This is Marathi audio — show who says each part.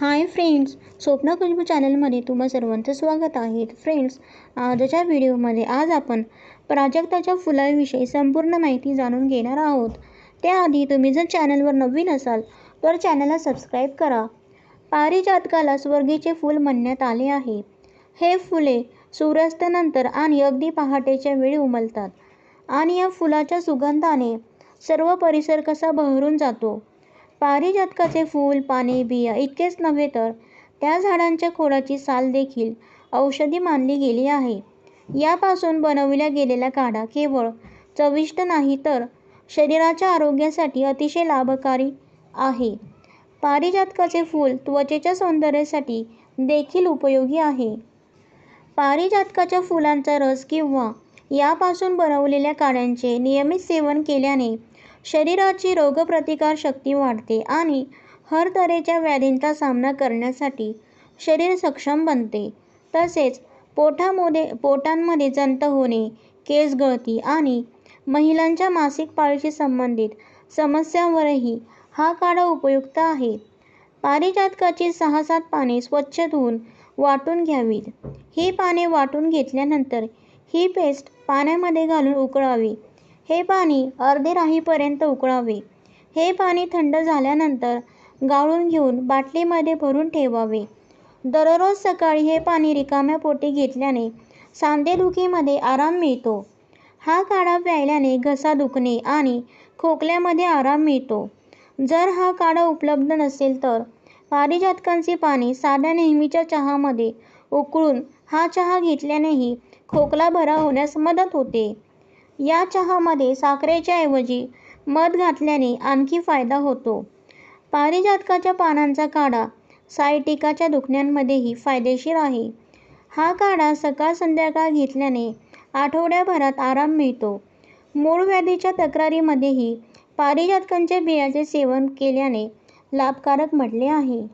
Speaker 1: हाय फ्रेंड्स स्वप्न खुशबू चॅनलमध्ये तुम्हा सर्वांचं स्वागत आहे. फ्रेंड्स आजच्या व्हिडिओमध्ये आज आपण प्राजक्ताच्या फुलाविषयी संपूर्ण माहिती जाणून घेणार आहोत. त्याआधी तुम्ही जर चॅनलवर नवीन असाल तर चॅनलला सबस्क्राईब करा. पारिजातकाला स्वर्गीचे फूल म्हणण्यात आले आहे. हे फुले सूर्यास्तानंतर आणि अगदी पहाटेच्या वेळी उमलतात आणि या फुलाच्या सुगंधाने सर्व परिसर कसा बहरून जातो पारिजातकाचे फूल पाने बिया इतकेच नव्हे तर त्या झाडांच्या खोडाची साल देखील औषधी मानली गेली आहे. यापासून बनविला गेलेला काढा केवळ चविष्ट नाही तर शरीराच्या आरोग्यासाठी अतिशय लाभकारी आहे. पारिजातकाचे फूल त्वचेच्या सौंदर्यासाठी देखील उपयोगी आहे. पारिजातकाच्या फुलांचा रस किंवा यापासून बनवलेल्या काड्यांचे नियमित सेवन केल्याने शरीराची रोगप्रतिकार शक्ती वाढते आणि हर तऱ्हेच्या व्याधींचा सामना करण्यासाठी शरीर सक्षम बनते. तसेच पोटामध्ये पोटांमध्ये जंत होणे केस गळती आणि महिलांच्या मासिक पाळीशी संबंधित समस्यांवरही हा काढा उपयुक्त आहे. पारिजातकाची सहा सात पाने स्वच्छ धुवून वाटून घ्यावीत. ही पाने वाटून घेतल्यानंतर ही पेस्ट पाण्यामध्ये घालून उकळावी. हे पाणी अर्धे राहीपर्यंत उकळावे. हे पाणी थंड झाल्यानंतर गाळून घेऊन बाटलीमध्ये भरून ठेवावे. दररोज सकाळी हे पाणी रिकाम्या पोटी घेतल्याने सांधेदुखीमध्ये आराम मिळतो. हा काढा प्यायल्याने घसा दुखणे आणि खोकल्यामध्ये आराम मिळतो. जर हा काढा उपलब्ध नसेल तर पारिजातकांची पाणी साध्या नेहमीच्या चहामध्ये उकळून हा चहा घेतल्यानेही खोकला बरा होण्यास मदत होते. या चहामध्ये साखरेच्या ऐवजी मध घातल्याने आणखी फायदा होतो. पारिजातकाच्या पानांचा काढा सायटिकाच्या दुखण्यांमध्येही फायदेशीर आहे. हा काढा सकाळ संध्याकाळ घेतल्याने आठवड्याभरात आराम मिळतो. मूळ व्याधीच्या तक्रारीमध्येही पारिजातकांच्या बियाचे सेवन केल्याने लाभकारक म्हटले आहे.